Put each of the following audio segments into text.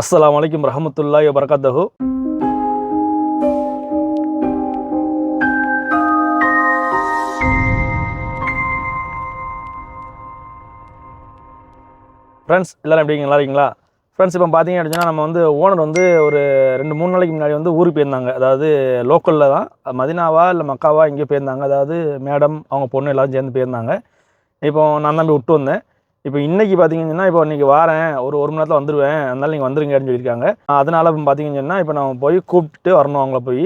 அஸ்லாம் வலைக்கம் ரஹமத்துல்லாய் வபரகாத்தஹு. ஃப்ரெண்ட்ஸ் எல்லோரும் எப்படிங்க நல்லா இருக்கீங்களா? ஃப்ரெண்ட்ஸ் இப்போ பார்த்தீங்க அப்படின்னா நம்ம வந்து ஓனர் வந்து ஒரு ரெண்டு மூணு நாளைக்கு முன்னாடி வந்து ஊருக்கு போயிருந்தாங்க. அதாவது லோக்கலில் தான். மதினாவா இல்லை மக்காவா எங்கேயோ போயிருந்தாங்க. அதாவது மேடம் அவங்க பொண்ணு எல்லோரும் சேர்ந்து போயிருந்தாங்க. இப்போ நான் தம்பி விட்டு வந்தேன். இப்போ இன்றைக்கி பார்த்தீங்கன்னா இப்போ இன்றைக்கி வாரேன் ஒரு ஒரு மணி நேரத்தில் வந்துடுவேன் அதனால் நீங்கள் வந்துருங்கன்னு சொல்லியிருக்காங்க. அதனால் இப்போ பார்த்தீங்கன்னா இப்போ நம்ம போய் கூப்பிட்டு வரணும் அவங்கள போய்.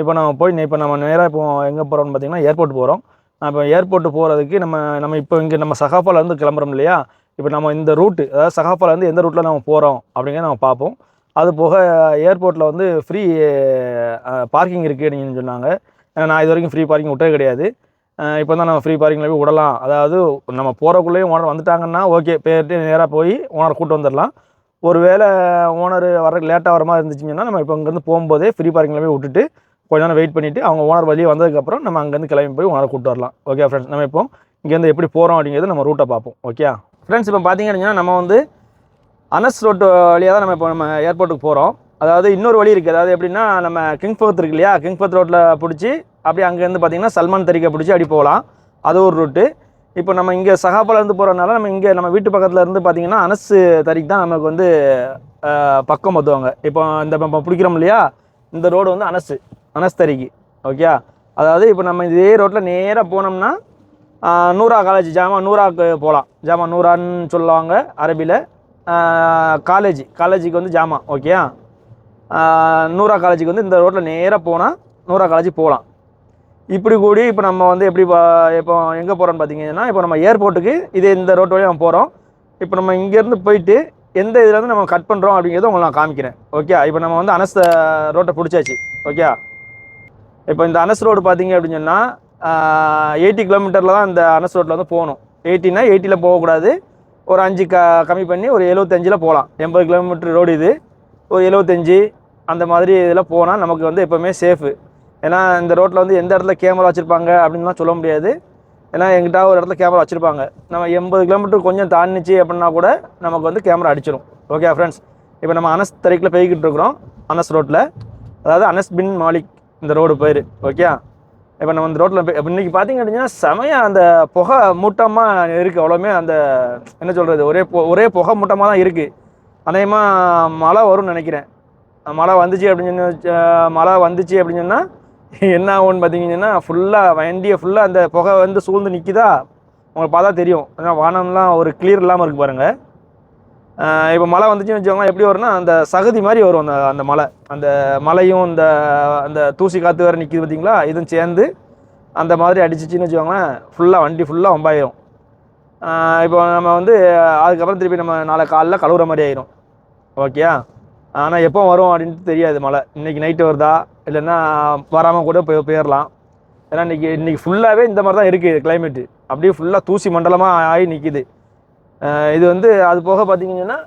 இப்போ நம்ம போய் இப்போ நம்ம நேராக இப்போ எங்கே போகிறோம்னு பார்த்தீங்கன்னா ஏர்போர்ட் போகிறோம் இப்போ ஏர்போர்ட்டு போகிறதுக்கு நம்ம நம்ம இப்போ இங்கே நம்ம சகாஃபாலேருந்து கிளம்புறோம் இல்லையா? இப்போ நம்ம இந்த ரூட்டு அதாவது சகாஃபாலேருந்து எந்த ரூட்டில் நம்ம போகிறோம் அப்படிங்கிறத நம்ம பார்ப்போம். அது போக ஏர்போர்ட்டில் வந்து ஃப்ரீ பார்க்கிங் இருக்குது அப்படின்னு சொன்னாங்க. நான் இது வரைக்கும் ஃப்ரீ பார்க்கிங் விட்டது கிடையாது. இப்போ தான் நம்ம ஃப்ரீ பார்க்கிங்கில் போய் விடலாம். அதாவது நம்ம போகிறக்குள்ளேயும் ஓனர் வந்துட்டாங்கன்னா ஓகே போயிட்டு நேராக போய் ஓனரை கூப்பிட்டு வந்துடலாம். ஒருவேளை ஓனர் வர லேட்டாக வர மாதிரி இருந்துச்சுன்னா நம்ம இப்போ இங்கேருந்து போகும்போதே ஃப்ரீ பார்க்கிங்கில் போய் விட்டுட்டு கொஞ்ச நேரம் வெயிட் பண்ணிவிட்டு அவங்க ஓனர் வழியே வந்ததுக்கப்புறம் நம்ம அங்கேருந்து கிளம்பி போய் ஓனரை கூட்டு வரலாம். ஓகே ஃப்ரெண்ட்ஸ் நம்ம இப்போ இங்கேருந்து எப்படி போகிறோம் அப்படிங்கிறது நம்ம ரூட்டை பார்ப்போம். ஓகே ஃப்ரெண்ட்ஸ் இப்போ பார்த்தீங்கன்னா அப்படின்னா நம்ம வந்து அனஸ் ரோட்டு வழியாக தான் நம்ம இப்போ நம்ம ஏர்போர்ட்டுக்கு போகிறோம் அதாவது இன்னொரு வழி இருக்குது அதாவது எப்படின்னா நம்ம கிங்ஃபத் இருக்கு இல்லையா? கிங்ஃபத் ரோட்டில் பிடிச்சி அப்படியே அங்கேருந்து பார்த்தீங்கன்னா சல்மான் தரிக்கை பிடிச்சி அப்படி போகலாம். அது ஒரு ரூட்டு இப்போ நம்ம இங்கே சகாபாலேருந்து போகிறனால நம்ம இங்கே நம்ம வீட்டு பக்கத்தில் இருந்து பார்த்திங்கன்னா அனசு தறிக்கு தான் நமக்கு வந்து பக்கம் ஒத்துவாங்க இப்போ இந்த நம்ம பிடிக்கிறோம் இல்லையா? இந்த ரோடு வந்து அனசு அனஸ் தறிக்கு. ஓகே அதாவது இப்போ நம்ம இதே ரோட்டில் நேராக போனோம்னா நூறா காலேஜ் ஜாமா நூறாக்கு போகலாம். ஜாமா நூறான்னு சொல்லுவாங்க அரபியில் காலேஜ் காலேஜுக்கு வந்து ஜாமா. ஓகே நூறா காலேஜுக்கு வந்து இந்த ரோட்டில் நேராக போனால் நூறா காலேஜ் போகலாம். இப்படி கூடி இப்போ நம்ம வந்து எப்படி இப்போ எங்கே போகிறோம்னு பார்த்தீங்கன்னா இப்போ நம்ம ஏர்போர்ட்டுக்கு இது இந்த ரோட்டு வழியாக நம்ம போகிறோம் இப்போ நம்ம இங்கேருந்து போயிட்டு எந்த இதுலேருந்து நம்ம கட் பண்ணுறோம் அப்படிங்கிறத உங்களுக்கு நான் காமிக்கிறேன். ஓகே இப்போ நம்ம வந்து அனஸ் ரோட்டை பிடிச்சாச்சு. ஓகே இப்போ இந்த அனஸ் ரோடு பார்த்தீங்க அப்படின்னு சொன்னால் எயிட்டி கிலோமீட்டரில் தான் இந்த அனஸ் ரோட்டில் வந்து போகணும். எயிட்டினா எயிட்டியில் போகக்கூடாது. ஒரு அஞ்சு க கம்மி பண்ணி ஒரு எழுபத்தஞ்சில் போகலாம். எண்பது கிலோமீட்டர் ரோடு இது. ஒரு எழுபத்தஞ்சி அந்த மாதிரி இதில் போனால் நமக்கு வந்து எப்போவுமே சேஃபு ஏன்னா இந்த ரோட்டில் வந்து எந்த இடத்துல கேமரா வச்சுருப்பாங்க அப்படின்லாம் சொல்ல முடியாது. ஏன்னா எங்கிட்ட ஒரு இடத்துல கேமரா வச்சுருப்பாங்க. நம்ம எண்பது கிலோமீட்டர் கொஞ்சம் தாண்டிச்சு அப்படின்னா கூட நமக்கு வந்து கேமரா அடிச்சிடும் ஓகே ஃப்ரெண்ட்ஸ் இப்போ நம்ம அனஸ் தரைக்கில் போய்கிட்டு இருக்கிறோம். அனஸ் ரோட்டில் அதாவது அனஸ் பின் மாலிக் இந்த ரோடு பேர் ஓகே இப்போ நம்ம இந்த ரோட்டில் இப்போ இன்றைக்கி பார்த்தீங்க அப்படின்னா செமையாக அந்த புகை மூட்டமாக இருக்குது அவ்வளோமே அந்த என்ன சொல்கிறது ஒரே ஒரே புகை மூட்டமாக தான் இருக்குது அநேகமாக மழை வரும்னு நினைக்கிறேன். மழை வந்துச்சு அப்படின்னு மழை வந்துச்சு அப்படின்னு சொன்னால் என்ன ஆகும்னு பார்த்தீங்கன்னா ஃபுல்லாக வண்டியை ஃபுல்லாக அந்த புகை வந்து சூழ்ந்து நிற்கிதா உங்களுக்கு பார்த்தா தெரியும். ஏன்னா வானம்லாம் ஒரு கிளியர் இல்லாமல் இருக்குது பாருங்கள் இப்போ மழை வந்துச்சுன்னு வச்சுக்கோங்களேன் எப்படி வரும்னா அந்த சகதி மாதிரி வரும் அந்த அந்த மலை. அந்த மலையும் இந்த அந்த தூசி காற்று வேறு நிற்கிது பார்த்தீங்களா இதுவும் சேர்ந்து அந்த மாதிரி அடிச்சிச்சின்னு வச்சுக்கோங்களேன் ஃபுல்லாக வண்டி ஃபுல்லாக வம்பாயிரும். இப்போ நம்ம வந்து அதுக்கப்புறம் திருப்பி நம்ம நாளை காலைல கழுவுற மாதிரி ஆயிரும். ஓகே ஆனால் எப்போ வரும் அப்படின்ட்டு தெரியாது மழை. இன்றைக்கி நைட்டு வருதா? இல்லைன்னா வராமல் கூட போய் போயிடலாம் ஏன்னா இன்றைக்கி இன்றைக்கி ஃபுல்லாகவே இந்த மாதிரி தான் இருக்குது கிளைமேட்டு அப்படியே ஃபுல்லாக தூசி மண்டலமாக ஆகி நிற்கிது இது வந்து அது போக பார்த்திங்கன்னா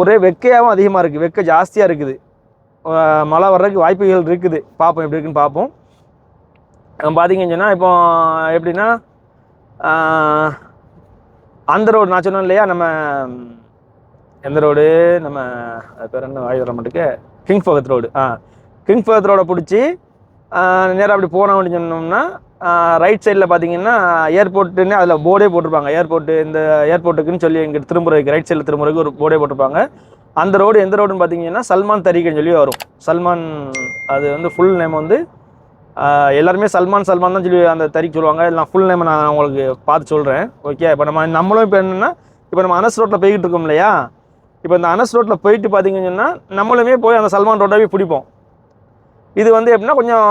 ஒரே வெக்கையாகவும் அதிகமாக இருக்குது வெக்கை ஜாஸ்தியாக இருக்குது. மழை வர்றதுக்கு வாய்ப்புகள் இருக்குது. பார்ப்போம் எப்படி இருக்குன்னு பார்ப்போம். பார்த்திங்கன்னு பார்த்தீங்கன்னு சொன்னால் இப்போ எப்படின்னா அந்த ரோடு நான் சொன்னேன் இல்லையா நம்ம எந்த ரோடு? நம்ம அது பேர் என்ன? வாய் வர மாட்டேங்க கிங் ஃபகத் ரோடு ஆ. கிங் ஃபகத் ரோடை பிடிச்சி நேராக அப்படி போனோம் அப்படின்னு சொன்னோம்னா ரைட் சைடில் பார்த்தீங்கன்னா ஏர்போர்ட்டுன்னு அதில் போர்டே போட்டிருப்பாங்க. ஏர்போர்ட்டு இந்த ஏர்போர்ட்டுக்குன்னு சொல்லி இங்கே திரும்புறதுக்கு ரைட் சைடில் திரும்புறதுக்கு ஒரு போர்டே போட்டிருப்பாங்க. அந்த ரோடு எந்த ரோடுன்னு பார்த்தீங்கன்னா சல்மான் தரீக்குன்னு சொல்லி வரும். சல்மான் அது வந்து ஃபுல் நேம் வந்து எல்லாருமே சல்மான் சல்மான் தான் சொல்லி அந்த தறிக்கு சொல்லுவாங்க. நான் ஃபுல் நேம் நான் உங்களுக்கு பார்த்து சொல்கிறேன் ஓகே இப்போ நம்ம நம்மளும் இப்போ என்னென்னா இப்போ நம்ம அனஸ் ரோட்டில் போய்கிட்டு இருக்கோம் இல்லையா? இப்போ இந்த அனஸ் ரோட்டில் போயிட்டு பார்த்தீங்கன்னு நம்மளுமே போய் அந்த சல்மான் ரோட்டை பிடிப்போம். இது வந்து எப்படின்னா கொஞ்சம்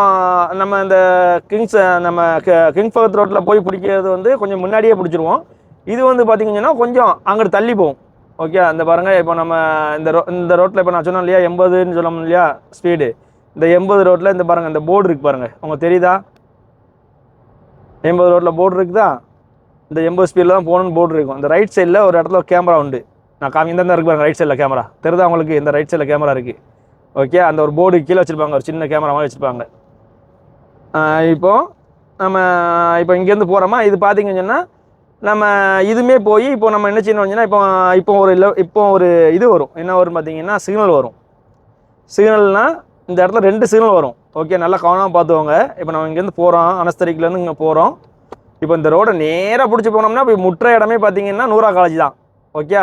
நம்ம இந்த கிங்ஸ் நம்ம கிங் ஃபகத் ரோட்டில் போய் பிடிக்கிறது வந்து கொஞ்சம் முன்னாடியே பிடிச்சிருவோம். இது வந்து பார்த்தீங்கன்னா கொஞ்சம் அங்கிட்டு தள்ளி போகும். ஓகே அந்த பாருங்கள் இப்போ நம்ம இந்த ரோ இந்த ரோட்டில் இப்போ நான் சொன்னோம் இல்லையா எண்பதுன்னு சொல்லணும் இல்லையா ஸ்பீடு இந்த எண்பது ரோட்டில் இந்த பாருங்கள் இந்த போர்டு இருக்குது பாருங்கள் உங்களுக்கு தெரியுதா? எண்பது ரோட்டில் போர்டு இருக்குதா? இந்த எண்பது ஸ்பீடில் தான் போகணுன்னு போர்டு இருக்கும். இந்த ரைட் சைடில் ஒரு இடத்துல கேமரா உண்டு. நான் காமி இந்த இருக்கு பாருங்க ரைட் சைடில் கேமரா தெரியுதா உங்களுக்கு? இந்த ரைட் சைடில் கேமரா இருக்குது ஓகே அந்த ஒரு போர்டு கீழே வச்சுருப்பாங்க ஒரு சின்ன கேமரா மாதிரி வச்சுருப்பாங்க. இப்போ நம்ம இப்போ இங்கேருந்து போகிறோமா இது பார்த்தீங்கன்னு சொன்னால் நம்ம இதுவுமே போய் இப்போ நம்ம என்ன செய்யணும் அப்படின்னா இப்போ இப்போ ஒரு le- இப்போ ஒரு இது வரும். என்ன வரும் பார்த்தீங்கன்னா சிக்னல் வரும். சிக்னல்னால் இந்த இடத்துல ரெண்டு சிக்னல் வரும். ஓகே நல்லா கவனமாக பார்த்துக்கோங்க. இப்போ நம்ம இங்கேருந்து போகிறோம் அனஸ்தரிக்கிலேருந்து இங்கே போகிறோம் இப்போ இந்த ரோடை நேராக பிடிச்சி போனோம்னா இப்போ முற்ற இடமே பார்த்தீங்கன்னா நூறா காலேஜ் தான். ஓகே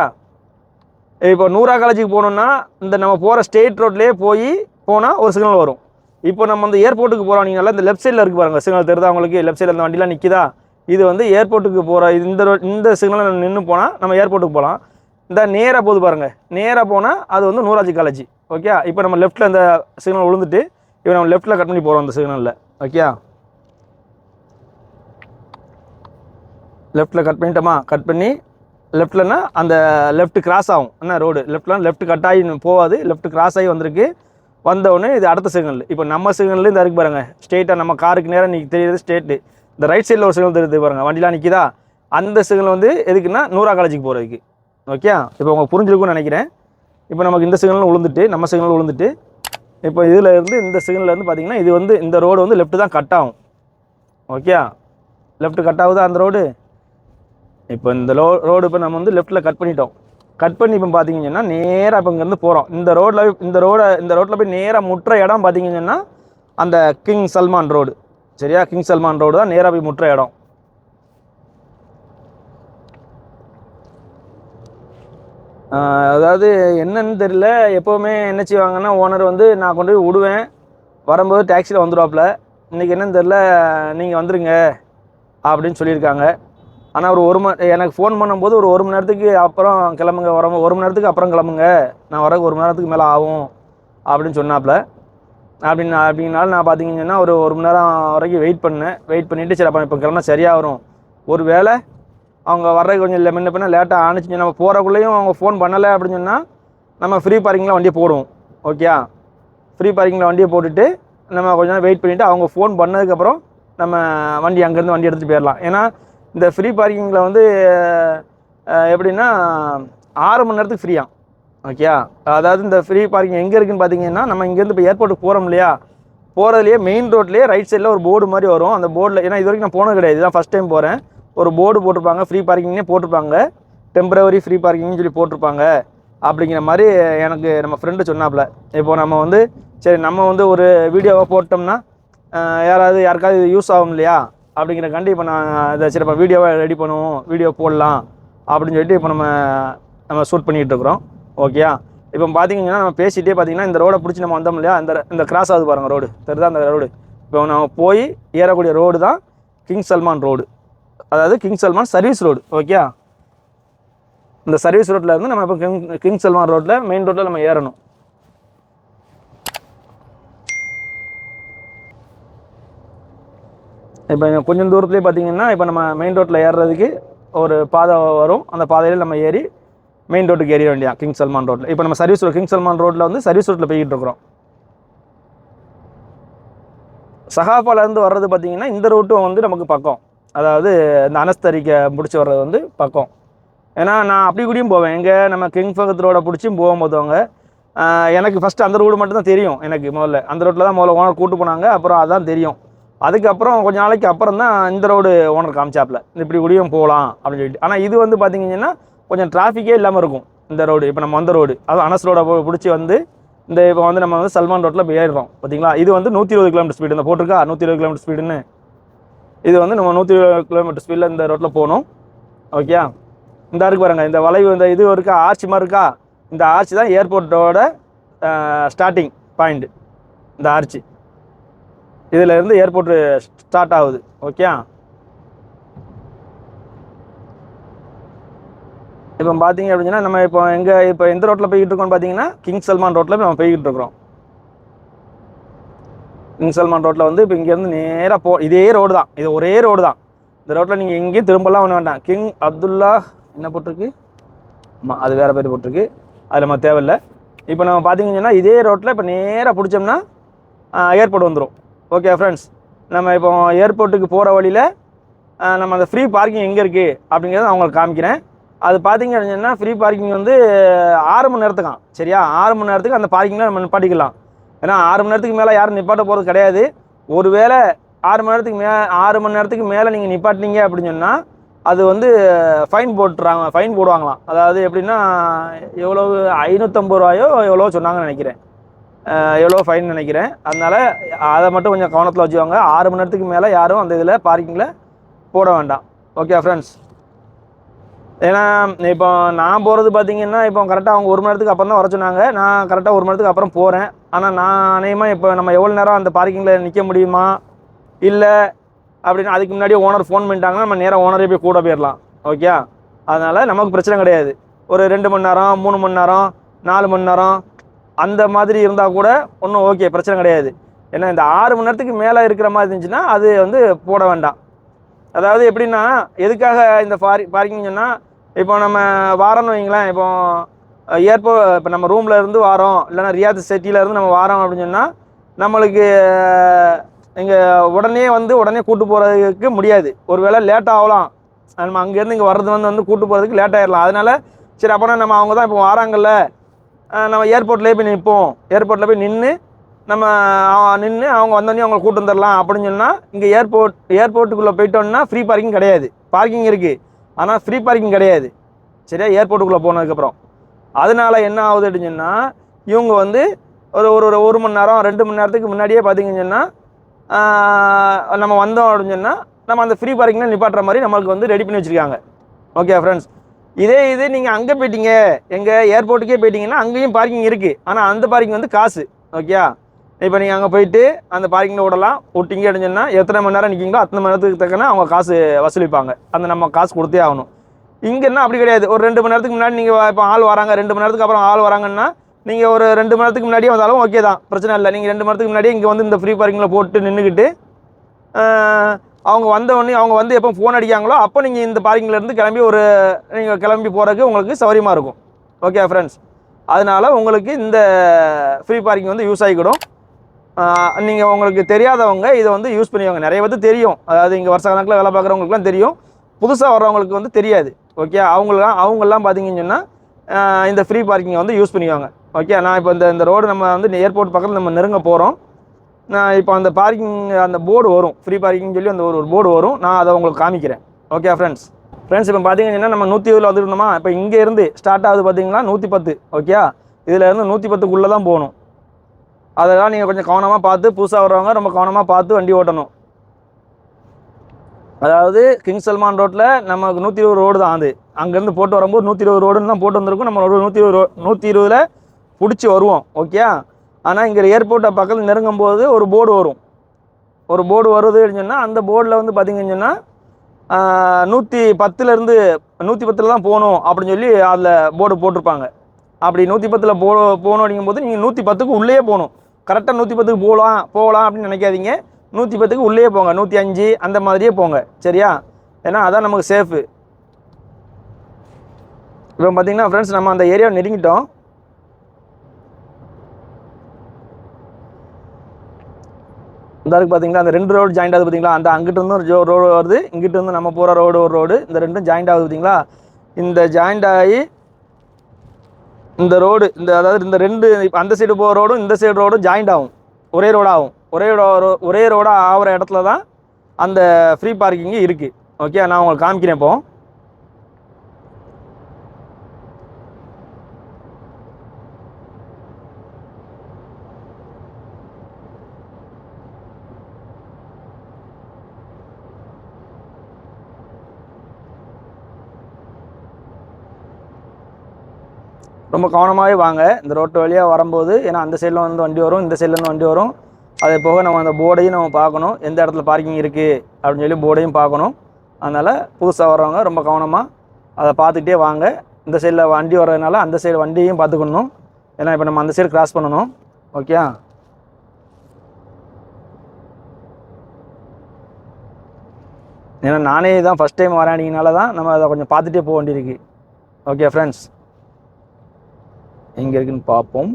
இப்போ நூறா காலேஜுக்கு போகணுன்னா இந்த நம்ம போகிற ஸ்டேட் ரோட்லேயே போய் போனால் ஒரு சிக்னல் வரும். இப்போ நம்ம வந்து ஏர்போர்ட்டுக்கு போகிறோம் நீங்கள் இந்த லெஃப்ட் சைடில் இருக்குது பாருங்கள் சிக்னல் தெரியுதா உங்களுக்கு? லெஃப்ட் சைடில் அந்த வண்டிலாம் நிற்கிதா இது வந்து ஏர்போர்ட்டுக்கு போகிற இந்த ரோ இந்த சிக்னலில் நின்று போனால் நம்ம ஏர்போர்ட்டுக்கு போகலாம் இந்த நேராக போகுது பாருங்கள் நேராக போனால் அது வந்து நூறாஜி காலேஜ் ஓகே இப்போ நம்ம லெஃப்ட்டில் இந்த சிக்னல் விழுந்துட்டு இப்போ நம்ம லெஃப்ட்டில் கட் பண்ணி போகிறோம் அந்த சிக்னலில் ஓகே லெஃப்ட்டில் கட் பண்ணிட்டோமா? கட் பண்ணி லெஃப்ட்லனா அந்த லெஃப்ட் கிராஸ் ஆகும். என்ன ரோடு லெஃப்ட்லாம் லெஃப்ட் கட் ஆகி போகாது. லெஃப்ட் கிராஸ் ஆகி வந்திருக்கு. வந்தவுடனே இது அடுத்த சிக்னல் இப்போ நம்ம சிக்னல்ல இந்த இருக்கு பாருங்கள் ஸ்ட்ரெயிட்டாக நம்ம காருக்கு நேரம் நீங்கள் தெரியுது ஸ்டேட்டு இந்த ரைட் சைடில் ஒரு சிக்னல் தெரியுது பாருங்க. வண்டிலாம் நிற்கிதா அந்த சிக்னல் வந்து எதுக்குன்னா நூறா காலேஜுக்கு போகிறதுக்கு ஓகே இப்போ உங்களுக்கு புரிஞ்சிருக்கும்னு நினைக்கிறேன். இப்போ நமக்கு இந்த சிக்னல் விழுந்துட்டு நம்ம சிக்னல் விழுந்துட்டு இப்போ இதில் இருந்து இந்த சிக்னலில் இருந்து பார்த்தீங்கன்னா இது வந்து இந்த ரோடு வந்து லெஃப்ட்டு தான் கட் ஆகும். ஓகே லெஃப்ட் கட் ஆகுதா அந்த ரோடு இப்போ இந்த லோ ரோடு இப்போ நம்ம வந்து லெஃப்ட்டில் கட் பண்ணிட்டோம். கட் பண்ணி இப்போ பார்த்தீங்கன்னா நேராக இப்போ இங்கேருந்து போகிறோம் இந்த ரோட்டில் இந்த ரோடை இந்த ரோட்டில் போய் நேராக முற்ற இடம் பார்த்தீங்கன்னா அந்த கிங் சல்மான் ரோடு சரியா? கிங் சல்மான் ரோடு தான் நேராக போய் முற்ற இடம். அதாவது என்னன்னு தெரியல. எப்போவுமே என்ன செய்வாங்கன்னா ஓனர் வந்து நான் கொண்டு போய் விடுவேன். வரும்போது டேக்ஸியில் வந்துடுவாப்புல இன்றைக்கி என்னன்னு தெரில நீங்கள் வந்துருங்க. அப்படின்னு சொல்லியிருக்காங்க. ஆனால் ஒரு ஒரு மணி எனக்கு ஃபோன் பண்ணும்போது ஒரு ஒரு மணி நேரத்துக்கு அப்புறம் கிளம்புங்க வர ஒரு மணி நேரத்துக்கு அப்புறம் கிளம்புங்க. நான் வர ஒரு மணி நேரத்துக்கு மேலே ஆகும் அப்படின்னு சொன்னாப்புல அப்படின்னு அப்படின்னாலும் நான் பார்த்தீங்கன்னா ஒரு ஒரு மணி நேரம் வரைக்கும் வெயிட் பண்ணேன். வெயிட் பண்ணிவிட்டு சரி அப்போ இப்போ கிளம்புனா சரியாக வரும் ஒரு வேளை அவங்க வர்றதுக்கு கொஞ்சம் இல்லை முன்ன பின்ன லேட்டாக ஆணுச்சு நம்ம போகிறக்குள்ளேயும் அவங்க ஃபோன் பண்ணலை அப்படின்னு சொன்னால் நம்ம ஃப்ரீ பார்க்கிங்கில் வண்டியை போடுவோம். ஓகே ஃப்ரீ பார்க்கிங்கில் வண்டியை போட்டுட்டு நம்ம கொஞ்ச நேரம் வெயிட் பண்ணிவிட்டு அவங்க ஃபோன் பண்ணதுக்கப்புறம் நம்ம வண்டி அங்கேருந்து வண்டி எடுத்துகிட்டு போயிடலாம். ஏன்னா இந்த ஃப்ரீ பார்க்கிங்கில் வந்து எப்படின்னா ஆறு மணி நேரத்துக்கு ஃப்ரீயா ஓகேயா அதாவது இந்த ஃப்ரீ பார்க்கிங் எங்கே இருக்குன்னு பார்த்தீங்கன்னா நம்ம இங்கேருந்து இப்போ ஏர்போர்ட்டுக்கு போகிறோம் இல்லையா? போகிறதுலையே மெயின் ரோட்லேயே ரைட் சைடில் ஒரு போர்டு மாதிரி வரும். அந்த போர்டில் ஏன்னா இது வரைக்கும் நான் போனது கிடையாது. இதுதான் ஃபஸ்ட் டைம் போகிறேன் ஒரு போர்டு போட்டிருப்பாங்க. ஃப்ரீ பார்க்கிங்னே போட்டிருப்பாங்க. டெம்பரவரி ஃப்ரீ பார்க்கிங்னு சொல்லி போட்டிருப்பாங்க. அப்படிங்கிற மாதிரி எனக்கு நம்ம ஃப்ரெண்டு சொன்னாப்புல இப்போ நம்ம வந்து சரி நம்ம வந்து ஒரு வீடியோவை போட்டோம்னா யாராவது யாருக்காவது யூஸ் ஆகும் இல்லையா? அப்படிங்கிறக்காண்டி இப்போ நான் இதை சரி இப்போ வீடியோவை ரெடி பண்ணுவோம் வீடியோ போடலாம் அப்படின்னு சொல்லிட்டு இப்போ நம்ம நம்ம ஷூட் பண்ணிகிட்டு இருக்கிறோம். ஓகேயா இப்போ பார்த்தீங்கன்னா நம்ம பேசிகிட்டே பார்த்தீங்கன்னா இந்த ரோடை பிடிச்சி நம்ம வந்தோம் இல்லையா? இந்த இந்த கிராஸ் ஆகுது பாருங்கள் ரோடு தெரியுதா அந்த ரோடு இப்போ நம்ம போய் ஏறக்கூடிய ரோடு தான் கிங் சல்மான் ரோடு அதாவது கிங் சல்மான் சர்வீஸ் ரோடு ஓகேயா இந்த சர்வீஸ் ரோட்டில் இருந்து நம்ம இப்போ கிங் கிங் சல்மான் ரோட்டில் மெயின் ரோட்டில் நம்ம ஏறணும். இப்போ கொஞ்சம் தூரத்துலேயே பார்த்தீங்கன்னா இப்போ நம்ம மெயின் ரோட்டில் ஏறுறதுக்கு ஒரு பாதை வரும். அந்த பாதையில் நம்ம ஏறி மெயின் ரோட்டுக்கு ஏறிய வேண்டியா கிங் சல்மான் ரோட்டில் இப்போ நம்ம சர்வீஸ் ரோட் கிங் சல்மான் ரோட்டில் வந்து சர்வீஸ் ரோட்டில் போய்கிட்டு இருக்கிறோம். சகாஃபாலேருந்து வர்றது பார்த்தீங்கன்னா இந்த ரூட்டும் வந்து நமக்கு பக்கம். அதாவது இந்த அனஸ்தரிக்கை பிடிச்சி வர்றது வந்து பக்கம். ஏன்னா நான் அப்படி கூடயும் போவேன். எங்கே நம்ம கிங் ஃபகத் ரோடை பிடிச்சும் போகும்போது அவங்க எனக்கு ஃபஸ்ட்டு அந்த ரோடு மட்டும் தான் தெரியும் எனக்கு முதல்ல. அந்த ரோட்டில் தான் முதல்ல ஓனர் கூட்டு போனாங்க அப்புறம் அதான் தெரியும். அதுக்கப்புறம் கொஞ்ச நாளைக்கு அப்புறம் தான் இந்த ரோடு ஓனர் காமிச்சாப்பில் இப்படி கூடயும் போகலாம் அப்படின்னு சொல்லிட்டு. ஆனால் இது வந்து பார்த்தீங்கன்னா கொஞ்சம் டிராஃபிக்கே இல்லாமல் இருக்கும் இந்த ரோடு இப்போ நம்ம வந்த ரோடு அதுவும் அனஸ் ரோடை பிடிச்சி வந்து இந்த இப்போ வந்து நம்ம வந்து சல்மான் ரோட்டில் போய் ஏறுறோம் பார்த்தீங்களா இது வந்து நூற்றி இருபது கிலோமீட்டர் ஸ்பீடு இந்த போட்டிருக்கா? நூற்றி இருபது கிலோமீட்டர் ஸ்பீடுன்னு இது வந்து நம்ம நூற்றி இருபது கிலோமீட்டர் ஸ்பீடில் இந்த ரோட்டில் போகணும் ஓகே இந்த இருக்கு பாருங்க. இந்த வளைவு இந்த இது இருக்கா? ஆர்ச்சி மாதிரி இருக்கா? இந்த ஆர்ச்சி தான் ஏர்போர்ட்டோட ஸ்டார்டிங் பாயிண்ட் இந்த ஆர்ச்சி இதில் இருந்து ஏர்போர்ட் ஸ்டார்ட் ஆகுது ஓகே இப்போ பார்த்தீங்க அப்படின்னா நம்ம இப்போ எங்கே இப்போ எந்த ரோட்டில் போய்கிட்டு இருக்கோம்னு பார்த்தீங்கன்னா கிங் சல்மான் ரோட்டில் நம்ம போய்கிட்டு இருக்கிறோம். கிங் சல்மான் ரோட்டில் வந்து இப்போ இங்கேருந்து நேராக போ இதே ரோடு தான். இது ஒரே ரோடு தான். இந்த ரோட்டில் நீங்கள் எங்கேயும் திரும்பலாம் ஒன்று வேண்டாம். கிங் அப்துல்லா என்ன போட்டிருக்கு? ஆமாம் அது வேறு பேர் போட்டிருக்கு. அது நம்ம தேவையில்லை. இப்போ நம்ம பார்த்தீங்கன்னா இதே ரோட்டில் இப்போ நேராக பிடிச்சோம்னா ஏர்போர்ட் வந்துடும் ஓகே ஃப்ரெண்ட்ஸ் நம்ம இப்போ ஏர்போர்ட்டுக்கு போகிற வழியில் நம்ம அந்த ஃப்ரீ பார்க்கிங் எங்கே இருக்குது அப்படிங்கிறத நான் உங்களுக்கு காமிக்கிறேன். அது பார்த்தீங்க அப்படின்னா ஃப்ரீ பார்க்கிங் வந்து ஆறு மணி நேரத்துக்கான் சரியா? ஆறு மணி நேரத்துக்கு அந்த பார்க்கிங்கில் நம்ம நிப்பாட்டிக்கலாம். ஏன்னா ஆறு மணி நேரத்துக்கு மேலே யாரும் நிப்பாட்ட போகிறது கிடையாது. ஒருவேளை ஆறு மணி நேரத்துக்கு மே ஆறு மணி நேரத்துக்கு மேலே நீங்கள் நிப்பாட்டினீங்க அப்படின்னு சொன்னால் அது வந்து ஃபைன் போட்டுறாங்க ஃபைன் போடுவாங்களாம். அதாவது எப்படின்னா எவ்வளோ ஐநூற்றம்பது ரூபாயோ எவ்வளோ சொன்னாங்கன்னு நினைக்கிறேன். எவ்வளோ ஃபைன் நினைக்கிறேன். அதனால் அதை மட்டும் கொஞ்சம் கவனத்தில் வச்சுக்கோங்க. ஆறு மணி நேரத்துக்கு மேலே யாரும் அந்த இதில் பார்க்கிங்கில் போட வேண்டாம். ஓகே ஃப்ரெண்ட்ஸ் ஏன்னா இப்போ நான் போகிறது பார்த்தீங்கன்னா இப்போ கரெக்டாக அவங்க ஒரு மணி நேரத்துக்கு அப்புறம் தான் வர சொன்னாங்க. நான் கரெக்டாக ஒரு மணி நேரத்துக்கு அப்புறம் போகிறேன் ஆனால் நான் அநேகமாக இப்போ நம்ம எவ்வளோ நேரம் அந்த பார்க்கிங்கில் நிற்க முடியுமா? இல்லை அப்படின்னு அதுக்கு முன்னாடி ஓனர் ஃபோன் பண்ணிட்டாங்கன்னா நம்ம நேராக ஓனரே போய் கூட போயிடலாம். ஓகே அதனால் நமக்கு பிரச்சனை கிடையாது. ஒரு ரெண்டு மணி நேரம் மூணு மணி நேரம் நாலு மணி நேரம் அந்த மாதிரி இருந்தால் கூட ஒன்றும் ஓகே பிரச்சனை கிடையாது. ஏன்னா இந்த ஆறு மணி நேரத்துக்கு மேலே இருக்கிற மாதிரி இருந்துச்சுன்னா அது வந்து போட வேண்டாம். அதாவது எப்படின்னா எதுக்காக இந்த பாரி பார்க்கிங் சொன்னால் இப்போ நம்ம வாரம்னு வைங்களேன் இப்போ ஏர்போ இப்போ நம்ம ரூமில் இருந்து வாரோம் இல்லைன்னா ரியாத் சிட்டியில் இருந்து நம்ம வாரோம் அப்படின்னு சொன்னால் நம்மளுக்கு இங்கே உடனே வந்து உடனே கூட்டு போகிறதுக்கு முடியாது. ஒருவேளை லேட் ஆகலாம். நம்ம அங்கேருந்து இங்கே வர்றது வந்து வந்து கூட்டு போகிறதுக்கு லேட் ஆயிடலாம் அதனால சரி அப்போனா நம்ம அவங்க தான் இப்போ வராங்கல்ல நம்ம ஏர்போர்ட்லேயே போய் நிற்போம் ஏர்போர்ட்டில் போய் நின்று நம்ம நின்று அவங்க வந்தோடனே அவங்களை கூட்டு வந்துடலாம் அப்படின்னு சொன்னால் இங்கே ஏர்போர்ட் ஏர்போர்ட்டுக்குள்ளே போயிட்டோம்னா ஃப்ரீ பார்க்கிங் கிடையாது. பார்க்கிங் இருக்குது ஆனால் ஃப்ரீ பார்க்கிங் கிடையாது. சரியா? ஏர்போர்ட்டுக்குள்ளே போனதுக்கப்புறம். அதனால என்ன ஆகுது அப்படின்னு சொன்னால் இவங்க வந்து ஒரு ஒரு ஒரு ஒரு மணி நேரம் ரெண்டு மணி நேரத்துக்கு முன்னாடியே பார்த்தீங்கன்னு சொன்னால் நம்ம வந்தோம் அப்படின்னு சொன்னால் நம்ம அந்த ஃப்ரீ பார்க்கிங்கில் நிப்பாட்டுற மாதிரி நம்மளுக்கு வந்து ரெடி பண்ணி வச்சுருக்காங்க. ஓகே ஃப்ரெண்ட்ஸ் இதே இது நீங்கள் அங்கே போயிட்டீங்க எங்கள் ஏர்போர்ட்டுக்கே போயிட்டீங்கன்னா அங்கேயும் பார்க்கிங் இருக்குது ஆனால் அந்த பார்க்கிங் வந்து காசு. ஓகேயா இப்போ நீங்கள் அங்கே போயிட்டு அந்த பார்க்கிங்கில் விடலாம் விட்டிங்க அப்படின்னு சொன்னால் எத்தனை மணி நேரம் நிற்கிங்களோ அத்தனை மணி நேரத்துக்கு தக்கன அவங்க காசு வசூலிப்பாங்க. அந்த நம்ம காசு கொடுத்தே ஆகணும். இங்கேன்னா அப்படி கிடையாது. ஒரு ரெண்டு மணி நேரத்துக்கு முன்னாடி நீங்கள் இப்போ ஆள் வராங்க ரெண்டு மணி நேரத்துக்கு அப்புறம் ஆள் வராங்கன்னா நீங்கள் ஒரு ரெண்டு மணி நேரத்துக்கு முன்னாடியே வந்தாலும் ஓகே தான். பிரச்சனை இல்லை. நீங்கள் ரெண்டு மணி நேரத்துக்கு முன்னாடியே இங்கே வந்து இந்த ஃப்ரீ பார்க்கிங்கில் போட்டு நின்றுக்கிட்டு அவங்க வந்த உடனே அவங்க வந்து எப்போ ஃபோன் அடிக்காங்களோ அப்போ நீங்கள் இந்த பார்க்கிங்லேருந்து கிளம்பி ஒரு நீங்கள் கிளம்பி போகிறதுக்கு உங்களுக்கு சௌகரியமாக இருக்கும். ஓகே ஃப்ரெண்ட்ஸ் அதனால் உங்களுக்கு இந்த ஃப்ரீ பார்க்கிங் வந்து யூஸ் ஆகிக்கிடும். நீங்கள் உங்களுக்கு தெரியாதவங்க இதை வந்து யூஸ் பண்ணிவாங்க நிறைய பேருக்கு தெரியும். அதாவது இங்கே வருஷ கணக்கில் வேலை பார்க்குறவங்களுக்குலாம் தெரியும். புதுசாக வர்றவங்களுக்கு வந்து தெரியாது. ஓகே அவங்களாம் அவங்களாம் பார்த்தீங்கன்னு சொன்னால் இந்த ஃப்ரீ பார்க்கிங்கை வந்து யூஸ் பண்ணிக்குவாங்க ஓகே நான் இப்போ இந்த இந்த ரோடு நம்ம வந்து ஏர்போர்ட் பக்கத்தில் நம்ம நெருங்க போகிறோம் நான் இப்போ அந்த பார்க்கிங் அந்த போர்டு வரும். ஃப்ரீ பார்க்கிங் சொல்லி அந்த ஒரு ஒரு போர்டு வரும். நான் அதை உங்களுக்கு காமிக்கிறேன். ஓகே ஃப்ரெண்ட்ஸ் ஃப்ரெண்ட்ஸ் இப்போ பார்த்தீங்கன்னா நம்ம நூற்றி இருபதில் வந்துருந்தோமா? இப்போ இங்கே இருந்து ஸ்டார்ட் ஆகுது பார்த்தீங்கன்னா நூற்றி பத்து ஓகே இதில் இருந்து நூற்றி பத்துக்குள்ளே தான் போகணும். அதெல்லாம் நீங்கள் கொஞ்சம் கவனமாக பார்த்து புதுசாக வர்றவங்க ரொம்ப கவனமாக பார்த்து வண்டி ஓட்டணும். அதாவது கிங் சல்மான் ரோட்டில் நமக்கு நூற்றி இருபது ரோடு தான் அது. அங்கேருந்து போட்டு வரும்போது நூற்றி இருபது ரோடுன்னு தான் போட்டு வந்திருக்கும். நம்ம ரோடு நூற்றி இருபது ரோ நூற்றி இருபதில் பிடிச்சி வருவோம். ஓகே ஆனால் இங்கே ஏர்போர்ட்டை பக்கத்தில் நெருங்கும் போது ஒரு போர்டு வரும். ஒரு போர்டு வருது அப்படின்னு சொன்னால் அந்த போர்டில் வந்து பார்த்தீங்கன்னு சொன்னால் நூற்றி பத்துலேருந்து நூற்றி பத்தில் தான் போகணும் அப்படின்னு சொல்லி அதில் போர்டு போட்டிருப்பாங்க. அப்படி நூற்றி பத்தில் போ போகணும் அப்படிங்கும்போது நீங்கள் நூற்றி பத்துக்கு உள்ளே போகணும். கரெக்டாக நூற்றி பத்துக்கு போகலாம் போகலாம் அப்படின்னு நினைக்காதீங்க. நூற்றி பத்துக்கு உள்ளே போங்க நூற்றி அஞ்சு அந்த மாதிரியே போங்க. சரியா? ஏன்னா அதான் நமக்கு சேஃபு இப்போ பார்த்தீங்கன்னா ஃப்ரெண்ட்ஸ் நம்ம அந்த ஏரியாவை நெருங்கிட்டோம். இந்த இருக்கு பார்த்தீங்களா அந்த ரெண்டு ரோடு ஜாயிண்ட் ஆகுது பார்த்தீங்களா அந்த அங்கிட்ட இருந்தும் ஒரு ரோடு வருது இங்கிட்டு இருந்து நம்ம போகிற ரோடு ஒரு ரோடு இந்த ரெண்டும் ஜாயிண்ட் ஆகுது பார்த்தீங்களா இந்த ஜாயிண்ட் ஆகி இந்த ரோடு இந்த அதாவது இந்த ரெண்டு இப்போ அந்த சைடு போகிற ரோடும் இந்த சைடு ரோடும் ஜாயிண்ட் ஆகும். ஒரே ரோடு ஆகும். ஒரே ரோ ஒரே ரோடாக ஆகிற இடத்துல தான் அந்த ஃப்ரீ பார்க்கிங்கு இருக்குது ஓகே நான் உங்களுக்கு காமிக்கிறேன் இப்போ. ரொம்ப கவனமாகவே வாங்க. இந்த ரோட்டு வழியாக வரும்போது ஏன்னா அந்த சைடில் வந்து வண்டி வரும் இந்த சைட்லேருந்து வண்டி வரும். அதே போக நம்ம அந்த போர்டையும் நம்ம பார்க்கணும். எந்த இடத்துல பார்க்கிங் இருக்குது அப்படின்னு சொல்லி போர்டையும் பார்க்கணும். அதனால் புதுசாக வர்றவங்க ரொம்ப கவனமாக அதை பார்த்துக்கிட்டே வாங்க. இந்த சைடில் வண்டி வர்றதுனால அந்த சைடு வண்டியையும் பார்த்துக்கணும். ஏன்னா இப்போ நம்ம அந்த சைடு கிராஸ் பண்ணணும். ஓகே ஏன்னா நானே தான் ஃபஸ்ட் டைம் வரானிங்கனால தான் நம்ம அதை கொஞ்சம் பார்த்துட்டே போக வேண்டியிருக்கு. ஓகே ஃப்ரெண்ட்ஸ் எங்கே இருக்குன்னு பார்ப்போம்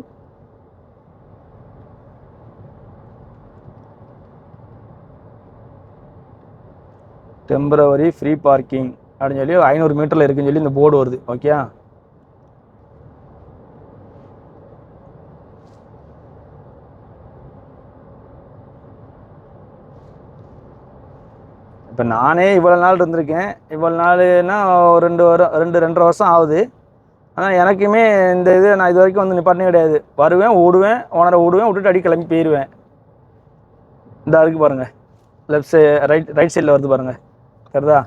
டெம்பரவரி ஃப்ரீ பார்க்கிங் அப்படின்னு சொல்லி ஐநூறு மீட்டரில் இருக்குன்னு சொல்லி இந்த போர்டு வருது. ஓகே இப்போ நானே இவ்வளோ நாள் இருந்திருக்கேன். இவ்வளோ நாள்னா ஒரு ரெண்டு வரும் ரெண்டு ரெண்டரை வருஷம் ஆகுது. ஆனால் எனக்குமே இந்த இது நான் இது வரைக்கும் வந்து நிப்பாட்டினே கிடையாது. வருவேன் ஓடுவேன் ஓனரை ஓடுவேன் விட்டுட்டு அடி கிளம்பி போயிடுவேன் இந்த இருக்கு பாருங்கள் லெஃப்ட் சை ரைட் ரைட் சைடில் வருது பாருங்கள் சரிதா?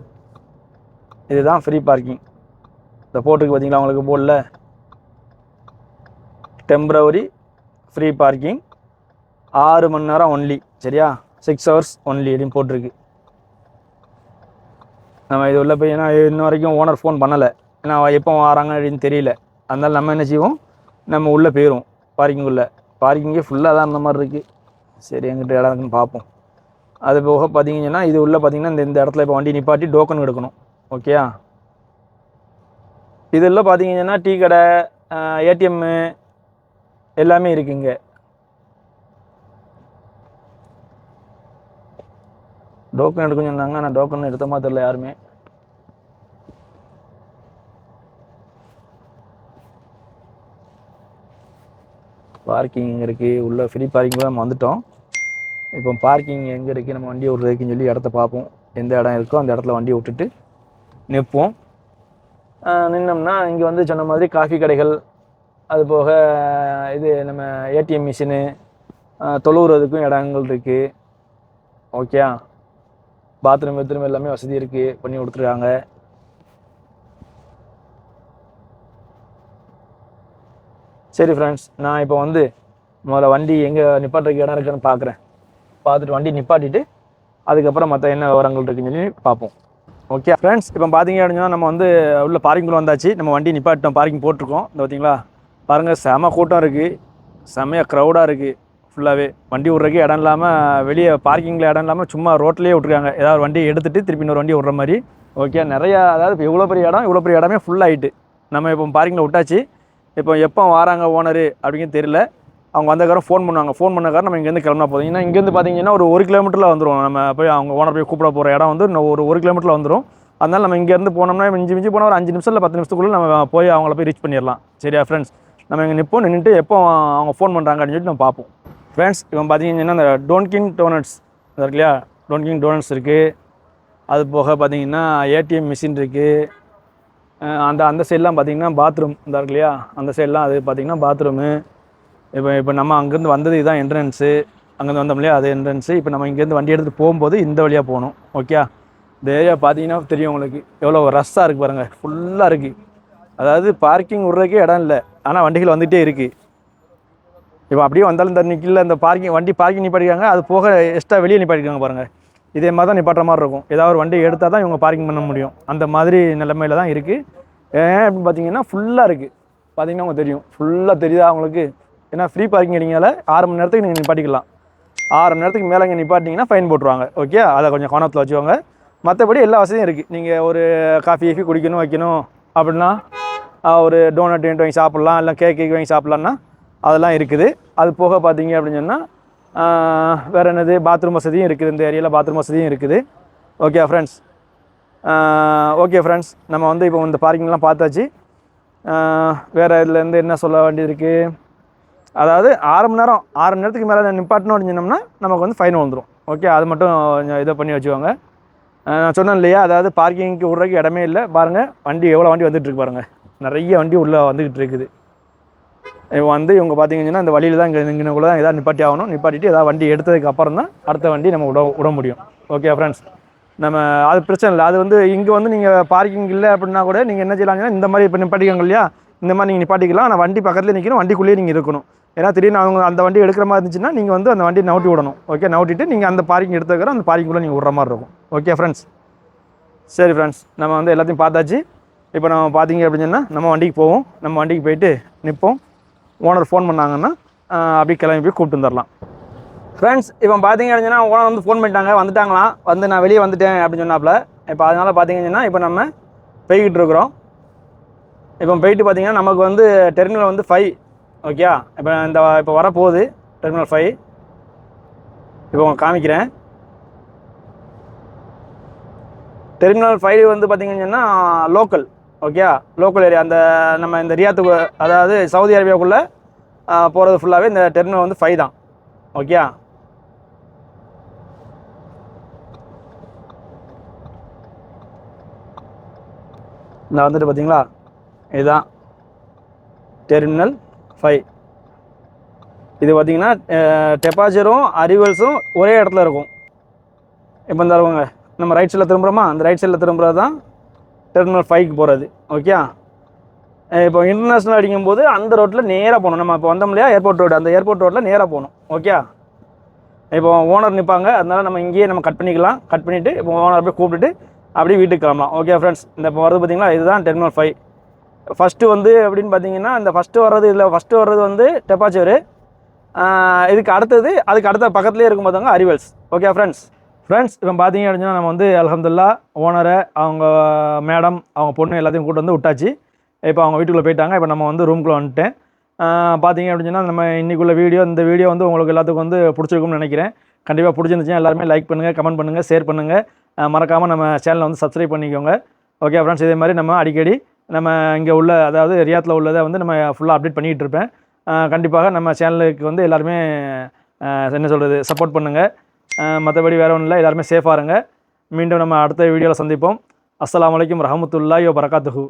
இதுதான் ஃப்ரீ பார்க்கிங் இந்த போட்டுக்கு பார்த்தீங்களா உங்களுக்கு போடல? டெம்பரவரி ஃப்ரீ பார்க்கிங் ஆறு மணி நேரம் ஒன்லி சரியா? சிக்ஸ் ஹவர்ஸ் ஒன்லி அப்படின்னு போட்டிருக்கு. நம்ம இது உள்ள போய் ஏன்னா இன்ன வரைக்கும் ஓனர் ஃபோன் பண்ணலை. ஏன்னா எப்போ வராங்க அப்படின்னு தெரியல. அதனால நம்ம என்ன செய்வோம்? நம்ம உள்ளே போயிடுவோம். பார்க்கிங் உள்ள. பார்க்கிங்கே ஃபுல்லாக தான் அந்த மாதிரி இருக்குது சரி எங்கிட்ட இடம் இருக்குன்னு பார்ப்போம். அது போக பார்த்தீங்கன்னா இது உள்ளே பார்த்தீங்கன்னா இந்த இந்த இடத்துல இப்போ வண்டி நிப்பாட்டி டோக்கன் எடுக்கணும். ஓகேயா இதெல்லாம் பார்த்தீங்கன்னா டீ கடை ஏடிஎம்மு எல்லாமே இருக்குங்க டோக்கன் எடுக்க சொன்னாங்க. ஆனால் டோக்கன் எடுத்த மாதிரி தெரியல யாருமே. பார்க்கிங் இங்கே இருக்குது உள்ளே ஃப்ரீ பார்க்கிங் தான் நம்ம வந்துட்டோம். இப்போ பார்க்கிங் எங்கே இருக்குது நம்ம வண்டியை விட்றதுக்குன்னு சொல்லி இடத்த பார்ப்போம். எந்த இடம் இருக்கோ அந்த இடத்துல வண்டியை விட்டுட்டு நிற்போம். நின்னோம்னா இங்கே வந்து சொன்ன மாதிரி காஃபி கடைகள் அது போக இது நம்ம ஏடிஎம் மிஷினு தொழுவுறதுக்கும் இடங்கள் இருக்குது ஓகே பாத்ரூம் பாத்ரூம் எல்லாமே வசதி இருக்குது பண்ணி கொடுத்துருக்காங்க. சரி ஃப்ரெண்ட்ஸ் நான் இப்போ வந்து முதல்ல வண்டி எங்கே நிப்பாட்டுறதுக்கு இடம் இருக்குன்னு பார்க்குறேன் பார்த்துட்டு வண்டி நிப்பாட்டிட்டு அதுக்கப்புறம் மற்ற என்ன விவரங்கள் இருக்குன்னு சொல்லி பார்ப்போம். ஓகே ஃப்ரெண்ட்ஸ் இப்போ பார்த்தீங்க அப்படின்னா நம்ம வந்து உள்ள பார்க்கிங்குள்ள வந்தாச்சு. நம்ம வண்டி நிப்பாட்டோம் பார்க்கிங் போட்டிருக்கோம். இந்த பார்த்தீங்களா பாருங்கள் செம கூட்டம் இருக்குது செமையாக க்ரௌடாக இருக்குது ஃபுல்லாகவே வண்டி விட்றதுக்கு இடம் இல்லாமல் வெளியே பார்க்கிங்கில் இடம் இல்லாமல் சும்மா ரோட்லேயே விட்ருக்காங்க ஏதாவது வண்டி எடுத்துகிட்டு திருப்பி இன்னொரு வண்டி விட்ற மாதிரி. ஓகே நிறையா அதாவது இப்போ இவ்வளோ பெரிய இடம்? இவ்வளோ பெரிய இடமே ஃபுல் ஆகிட்டு நம்ம இப்போ பார்க்கிங்கில் விட்டாச்சு. இப்போ எப்போ வராங்க ஓனரு அப்படின்னு தெரியல. அவங்க வந்தக்காரம் ஃபோன் பண்ணுவாங்க. ஃபோன் பண்ணக்காரம் நம்ம இங்கேருந்து கிளம்பினா போதும். ஏன்னா இங்கேருந்து பார்த்தீங்கன்னா ஒரு ஒரு கிலோமீட்டரில் வந்துடும் நம்ம போய் அவங்க ஓனர் போய் கூப்பிட போகிற இடம் வந்து இன்னும் ஒரு ஒரு கிலோமீட்டரில் வந்துடும் அதனால் நம்ம இங்கேருந்து போனோம்னா மிஞ்சி மிஞ்சி போனால் ஒரு அஞ்சு நிமிஷம் இல்லை பத்து நிமிஷத்துக்குள்ளே நம்ம போய் அவங்கள போய் ரீச் பண்ணிடலாம். சரியா ஃப்ரெண்ட்ஸ் நம்ம இங்கே நிற்போம் நின்றுட்டு எப்போ அவங்க ஃபோன் பண்ணுறாங்க அப்படின்னு சொல்லிட்டு நம்ம பார்ப்போம். ஃப்ரெண்ட்ஸ் இவன் பார்த்தீங்கன்னா அந்த டோன்கிங் டோனட்ஸ் இருக்கு இல்லையா? டோன்கிங் டோனட்ஸ் இருக்குது அது போக பார்த்தீங்கன்னா ஏடிஎம் மிஷின் இருக்குது அந்த அந்த சைட்லாம் பார்த்தீங்கன்னா பாத்ரூம் இந்த இருக்கு இல்லையா? அந்த சைட்லாம் அது பார்த்தீங்கன்னா பாத்ரூமு இப்போ இப்போ நம்ம அங்கேருந்து வந்தது இதுதான் என்ட்ரன்ஸு அங்கேருந்து வந்தோம் இல்லையா? அது என்ட்ரன்ஸு இப்போ நம்ம இங்கேருந்து வண்டி எடுத்து போகும்போது இந்த வழியாக போகணும். ஓகே இந்த ஏரியா பார்த்தீங்கன்னா தெரியும் உங்களுக்கு. எவ்வளோ ரஷ்ஷாக இருக்குது பாருங்கள் ஃபுல்லாக இருக்குது அதாவது பார்க்கிங் விட்றதுக்கே இடம் இல்லை. ஆனால் வண்டிகள் வந்துகிட்டே இருக்குது இப்போ அப்படியே வந்தாலும் இந்த நிற்கல இந்த பார்க்கிங் வண்டி பார்க்கிங் நிப்பாட்டிருக்காங்க. அது போக எக்ஸ்ட்ரா வெளியே நிப்பாட்டிருக்காங்க பாருங்கள் இதே மாதிரி தான் நிப்பாட்டுற மாதிரி இருக்கும். ஏதாவது ஒரு வண்டி எடுத்தால் தான் இவங்க பார்க்கிங் பண்ண முடியும். அந்த மாதிரி நிலைமையில தான் இருக்குது ஏன் அப்படின்னு பார்த்தீங்கன்னா ஃபுல்லாக இருக்குது பார்த்தீங்கன்னா உங்களுக்கு தெரியும். ஃபுல்லாக தெரியுதா அவங்களுக்கு ஏன்னா ஃப்ரீ பார்க்கிங் அடிங்கனால ஆறு மணி நேரத்துக்கு நீங்கள் நிப்பாட்டிக்கலாம். ஆறு மணி நேரத்துக்கு மேலே இங்கே நிப்பாட்டிங்கன்னா ஃபைன் போட்டுருவாங்க. ஓகே அதை கொஞ்சம் கவனத்தில் வச்சுக்கோங்க. மற்றபடி எல்லா வசதியும் இருக்குது நீங்கள் ஒரு காஃபி கீஃபி குடிக்கணும் வைக்கணும் அப்படின்னா ஒரு டோனட் வாங்கி சாப்பிட்லாம். இல்லை கேக் கேக் வாங்கி சாப்பிட்லான்னா அதெல்லாம் இருக்குது. அது போக பார்த்தீங்க அப்படின்னு சொன்னால் வேறு என்னது? பாத்ரூம் வசதியும் இருக்குது இந்த ஏரியாவில் பாத்ரூம் வசதியும் இருக்குது. ஓகே ஃப்ரெண்ட்ஸ் ஓகே ஃப்ரெண்ட்ஸ் நம்ம வந்து இப்போ இந்த பார்க்கிங்லாம் பார்த்தாச்சு. வேறு இதுலேருந்து என்ன சொல்ல வேண்டியது இருக்குது அதாவது ஆறு மணி நேரம் ஆறு மணி நேரத்துக்கு மேலே நிப்பாட்டணும் அப்படின்னோம்னா நமக்கு வந்து ஃபைன் வந்துடும் ஓகே அது மட்டும் கொஞ்சம் இதை பண்ணி வச்சுக்கோங்க. நான் சொன்னேன் இல்லையா? அதாவது பார்க்கிங்க்கு விட்றதுக்கு இடமே இல்லை. பாருங்கள் வண்டி எவ்வளோ வண்டி வந்துட்டுருக்கு பாருங்கள் நிறைய வண்டி உள்ளே வந்துக்கிட்டு இருக்குது. வந்து இவங்க பார்த்தீங்கன்னா இந்த வழியில் தான் இங்கே இங்கேக்குள்ள தான் எதாவது நிப்பாட்டி ஆகணும். நிப்பாட்டிட்டு ஏதாவது வண்டி எடுத்ததுக்கு அப்புறம் தான் அடுத்த வண்டி நம்ம விட விட முடியும். ஓகே ஃப்ரெண்ட்ஸ் நம்ம அது பிரச்சனை இல்லை. அது வந்து இங்கே வந்து நீங்கள் பார்க்கிங் இல்லை அப்படின்னா கூட நீங்கள் என்ன செய்யலாம்னா இந்த மாதிரி இப்போ நிப்பாட்டிக்காங்க இல்லையா? இந்த மாதிரி நீங்கள் நிப்பாட்டிக்கலாம். ஆனால் வண்டி பக்கத்தில் நிற்கணும் வண்டிக்குள்ளேயே நீங்கள் இருக்கணும். ஏன்னா திடீர்னு அவங்க அந்த வண்டி எடுக்கிற மாதிரி இருந்துச்சுன்னா நீங்கள் வந்து அந்த வண்டியை நவுட்டி விடணும். ஓகே நவுட்டிட்டு நீங்கள் அந்த பார்க்கிங் எடுத்துக்கிற அந்த பார்க்கிங்குள்ளே நீங்கள் விட்ற மாதிரி இருக்கும். ஓகே ஃப்ரெண்ட்ஸ் சரி ஃப்ரெண்ட்ஸ் நம்ம வந்து எல்லாத்தையும் பார்த்தாச்சு. இப்போ நம்ம பார்த்தீங்க அப்படின்னு சொன்னால் நம்ம வண்டிக்கு போவோம். நம்ம வண்டிக்கு போயிட்டு நிற்போம் ஓனர் ஃபோன் பண்ணாங்கன்னா அப்படியே கிளம்பி போய் கூப்பிட்டு வந்துடலாம் ஃப்ரெண்ட்ஸ் இப்போ பார்த்தீங்க அப்படின்னா ஓனர் வந்து ஃபோன் பண்ணிட்டாங்க வந்துட்டாங்களாம். வந்து நான் வெளியே வந்துட்டேன் அப்படின்னு சொன்னாப்புல. இப்போ அதனால் பார்த்தீங்கன்னா இப்போ நம்ம போய்கிட்டு இருக்கிறோம். இப்போ போயிட்டு பார்த்தீங்கன்னா நமக்கு வந்து டெர்மினல் வந்து ஃபைவ் ஓகே இப்போ இந்த இப்போ வரப்போகுது டெர்மினல் ஃபைவ் இப்போ உங்களுக்கு காமிக்கிறேன். டெர்மினல் ஃபைவ் வந்து பார்த்தீங்கன்னா லோக்கல் ஓகே லோக்கல் ஏரியா அந்த நம்ம இந்த ரியாத்துக்கு அதாவது சவுதி அரேபியாவுக்குள்ளே போகிறது ஃபுல்லாகவே இந்த டெர்மினல் வந்து ஃபைவ் தான். ஓகே இந்த வந்துட்டு பார்த்தீங்களா இதுதான். டெர்மினல் ஃபைவ் இது பார்த்தீங்கன்னா டெபாஜரும் அரிவல்ஸும் ஒரே இடத்துல இருக்கும். இப்போ இந்த நம்ம ரைட் சைடில் திரும்புகிறோமா அந்த ரைட் சைடில் திரும்புகிறது தான் டெர்மினல் ஃபைவ்க்கு போகிறது ஓகே இப்போ இன்டர்நேஷ்னல் அடிக்கும்போது அந்த ரோட்டில் நேராக போகணும். நம்ம இப்போ வந்தோம் இல்லையா? ஏர்போர்ட் ரோடு அந்த ஏர்போர்ட் ரோட்டில் நேராக போகணும். ஓகே இப்போ ஓனர் நிற்பாங்க அதனால நம்ம இங்கேயே நம்ம கட் பண்ணிக்கலாம். கட் பண்ணிவிட்டு இப்போ ஓனர் போய் கூப்பிட்டுட்டு அப்படியே வீட்டுக்கு கிளம்பலாம். ஓகே ஃப்ரெண்ட்ஸ் இந்த இப்போ வரது பார்த்தீங்களா? இதுதான் டெர்மினல் ஃபைவ் ஃபஸ்ட்டு வந்து அப்படின்னு பார்த்தீங்கன்னா இந்த ஃபஸ்ட்டு வர்றது இதில் ஃபஸ்ட்டு வர்றது வந்து டெப்பாச்சரு இதுக்கு அடுத்தது அதுக்கு அடுத்த பக்கத்துலேயே இருக்கும் பார்த்தாங்க அரிவல்ஸ் ஓகே ஃப்ரெண்ட்ஸ் ஃப்ரெண்ட்ஸ் இப்போ பார்த்தீங்க அப்படின்னா நம்ம வந்து அலமதுல்லா ஓனரை அவங்க மேடம் அவங்க பொண்ணு எல்லாத்தையும் கூட்டு வந்து விட்டாச்சு. இப்போ அவங்க வீட்டுக்குள்ளே போயிட்டாங்க. இப்போ நம்ம வந்து ரூம்குள்ளே வந்துட்டேன். பார்த்தீங்க அப்படின்னா நம்ம இன்றைக்குள்ள வீடியோ இந்த வீடியோ வந்து உங்களுக்கு எல்லாத்துக்கும் வந்து பிடிச்சிருக்கும்னு நினைக்கிறேன். கண்டிப்பாக பிடிச்சிருந்துச்சுன்னா எல்லாருமே லைக் பண்ணுங்கள் கமெண்ட் பண்ணுங்கள் ஷேர் பண்ணுங்கள் மறக்காமல் நம்ம சேனலை வந்து சப்ஸ்கிரைப் பண்ணிக்கோங்க. ஓகே ஃப்ரெண்ட்ஸ் இதே மாதிரி நம்ம அடிக்கடி நம்ம இங்கே உள்ள அதாவது ரியாத்தில் உள்ளதை வந்து நம்ம ஃபுல்லாக அப்டேட் பண்ணிகிட்டு இருப்பேன். கண்டிப்பாக நம்ம சேனலுக்கு வந்து எல்லாருமே என்ன சொல்கிறது சப்போர்ட் பண்ணுங்கள் மற்றபடி வேறு ஒன்றும் இல்லை எல்லாருமே சேஃபாக இருங்க. மீண்டும் நம்ம அடுத்த வீடியோவில் சந்திப்போம். அஸ்லாம் வலைக்கம் ரஹமத்துல்லாஹி வபரகாத்துஹு.